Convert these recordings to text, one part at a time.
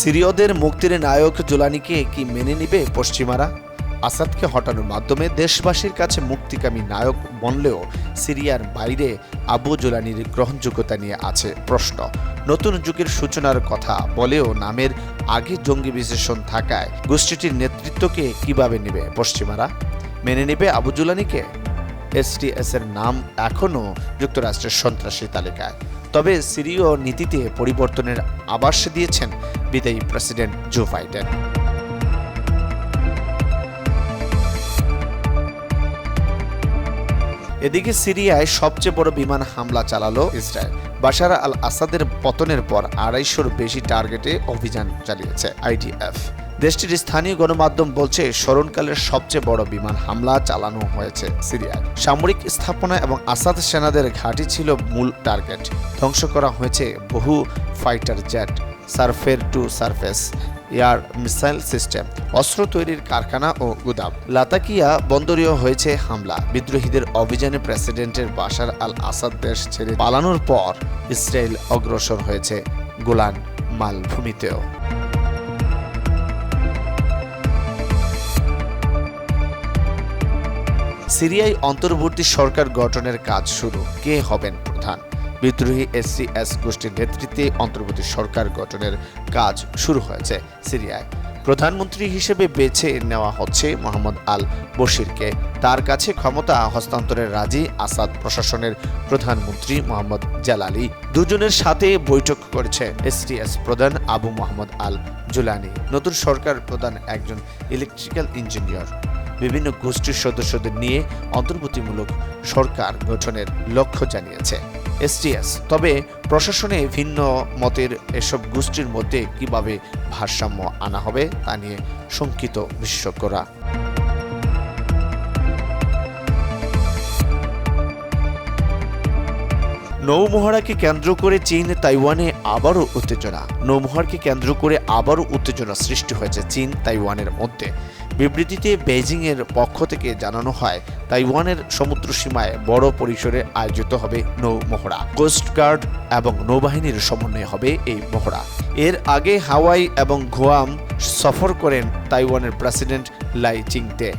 সিরিয়দের মুক্তির নায়ক জোলানিকে কি মেনে নিবে পশ্চিমারা? আসাদকে হটানোর মাধ্যমে দেশবাসীর কাছে মুক্তিকামী নায়ক বনলেও সিরিয়ার বাইরে আবু জোলানির গ্রহণযোগ্যতা নিয়ে আছে প্রশ্ন। নতুন যুগের সূচনার কথা বলেও নামের আগে জঙ্গি বিশেষণ থাকায় গোষ্ঠীটির নেতৃত্বকে কীভাবে নেবে পশ্চিমারা? মেনে নেবে আবু জুলানিকে? এসটিএস এর নাম এখনও যুক্তরাষ্ট্রের সন্ত্রাসী তালিকায়। তবে সিরীয় নীতিতে পরিবর্তনের আভাস দিয়েছেন বিদায়ী প্রেসিডেন্ট জো বাইডেন। এদিকে সিরিয়ায় সবচেয়ে বড় বিমান হামলা চালালো ইসরায়েল। বাশার আল আসাদের পতনের পর আড়াইশোর বেশি টার্গেটে অভিযান চালিয়েছে আইডিএফ। দেশটির স্থানীয় গণমাধ্যম বলছে, স্মরণকালের সবচেয়ে বড় বিমান হামলা চালানো হয়েছে সিরিয়ায়। সামরিক স্থাপনা এবং আসাদ সেনাদের ঘাঁটি ছিল মূল টার্গেট। ধ্বংস করা হয়েছে বহু fighter jet, surface to surface, air missile system, অস্ত্র তৈরির কারখানা ও গুদাম। লাতাকিয়া বন্দরীয় হয়েছে হামলা। বিদ্রোহীদের অভিযানে প্রেসিডেন্টের বাশার আল আসাদ দেশ ছেড়ে পালানোর পর ইসরায়েল অগ্রসর হয়েছে গোলান মালভূমিতেও। সিরিয়ায় অন্তর্বর্তী সরকার গঠনের কাজ শুরু। কে হবেন প্রধান? বিদ্রোহী এসসিএস গোষ্ঠীর নেতৃত্বে অন্তর্বর্তী সরকার গঠনের কাজ শুরু হয়েছে সিরিয়ায়। প্রধানমন্ত্রী হিসেবে বেছে নেওয়া হচ্ছে মোহাম্মদ আল বশিরকে। তার কাছে ক্ষমতা হস্তান্তরের রাজি আসাদ প্রশাসনের প্রধানমন্ত্রী মোহাম্মদ জালালি। দুজনের সাথে বৈঠক করেছে এসটিএস প্রধান আবু মোহাম্মদ আল জুলানি। নতুন সরকার প্রধান একজন ইলেকট্রিক্যাল ইঞ্জিনিয়ার। বিভিন্ন গোষ্ঠীর সদস্যদের নিয়ে অন্তর্ভুক্তিমূলক সরকার গঠনের লক্ষ্য জানিয়েছে। এসটিএস তবে প্রশাসনে ভিন্ন মতের এসব গোষ্ঠীর মধ্যে কীভাবে ভারসাম্য আনা হবে তা নিয়ে শঙ্কিত বিশেষজ্ঞরা। নৌমহড়াকে কেন্দ্র করে চীন তাইওয়ানে আবারও উত্তেজনা। নৌমহড়াকে কেন্দ্র করে আবারও উত্তেজনা সৃষ্টি হয়েছে চীন তাইওয়ানের মধ্যে। বিবৃতিতে বেজিংয়ের পক্ষ থেকে জানানো হয়। তাইওয়ানের সমুদ্র সীমায় বড় পরিসরে আয়োজিত হবে নৌ মহড়া। কোস্টগার্ড এবং নৌবাহিনীর সমন্বয়ে হবে এই মহড়া। এর আগে হাওয়াই এবং গোয়াম সফর করেন তাইওয়ানের প্রেসিডেন্ট লাই চিংতে।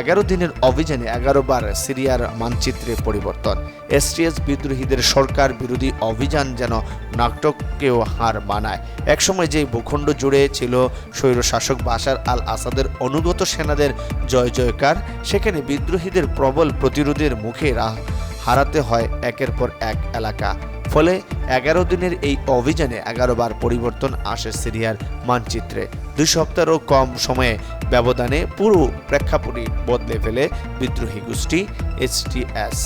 এগারো দিনের অভিযানে এগারো বার সিরিয়ার মানচিত্রে পরিবর্তন। এসটিএস বিদ্রোহীদের সরকার বিরোধী অভিযান যেন নাটককেও হার মানায়। একসময় যে ভূখণ্ড জুড়ে ছিল স্বৈরশাসক বাশার আল আসাদের অনুগত সেনাদের জয় জয়কার, সেখানে বিদ্রোহীদের প্রবল প্রতিরোধের মুখে হারাতে হয় একের পর এক এলাকা। ফলে এগারো দিনের এই অভিযানে এগারো বার পরিবর্তন আসে সিরিয়ার মানচিত্রে। দুই সপ্তাহেরও কম সময়ে ব্যবধানে পুরো প্রেক্ষাপটই বদলে ফেলে বিদ্রোহী গোষ্ঠী এইচটিএস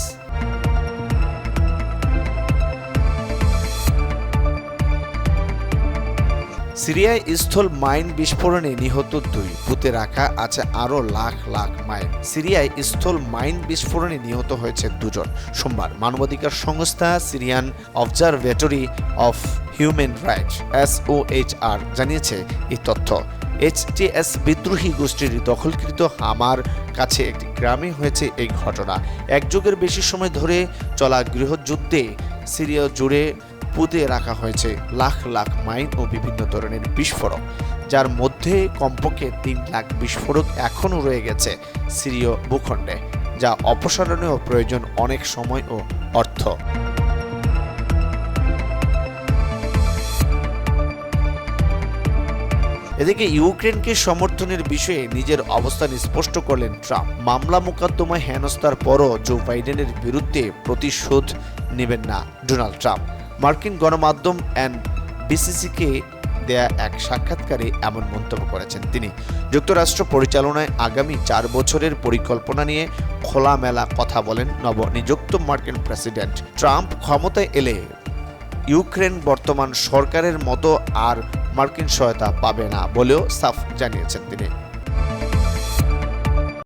সিরিয়ায় স্থল মাইন বিস্ফোরণে নিহত দুই, পুঁতে রাখা আছে আরও লাখ লাখ মাইন। সিরিয়ায় স্থল মাইন বিস্ফোরণে নিহত হয়েছে দুজন। সোমবার মানবাধিকার সংস্থা Syrian observatory of human rights SOHR জানিয়েছে এই তথ্য। এইচটিএস বিদ্রোহী গোষ্ঠীর দখলকৃত হামার কাছে একটি গ্রামে হয়েছে এই ঘটনা। এক যুগের বেশি সময় ধরে চলা গৃহযুদ্ধে সিরিয়া জুড়ে পুঁতে রাখা হয়েছে লাখ লাখ মাইন ও বিভিন্ন ধরনের বিস্ফোরক, যার মধ্যে কমপক্ষে তিন লাখ বিস্ফোরক এখনও রয়ে গেছে সিরীয় ভূখণ্ডে, যা অপসারণেও প্রয়োজন অনেক সময় ও অর্থ। এদিকে ইউক্রেনকে সমর্থনের বিষয়ে নিজের অবস্থান স্পষ্ট করলেন ট্রাম্প। মামলা মোকদ্দমায় হেনস্থার পরও জো বাইডেনের বিরুদ্ধে প্রতিশোধ নেবেন না ডোনাল্ড ট্রাম্প। মার্কিন গণমাধ্যম অ্যান্ড বিসিসিকে দেয়া এক সাক্ষাৎকারে এমন মন্তব্য করেছেন তিনি। যুক্তরাষ্ট্র পরিচালনায় আগামী চার বছরের পরিকল্পনা নিয়ে খোলামেলা কথা বলেন নবনিযুক্ত মার্কিন প্রেসিডেন্ট। ট্রাম্প ক্ষমতায় এলে ইউক্রেন বর্তমান সরকারের মতো আর মার্কিন সহায়তা পাবে না বলেও সাফ জানিয়েছেন তিনি।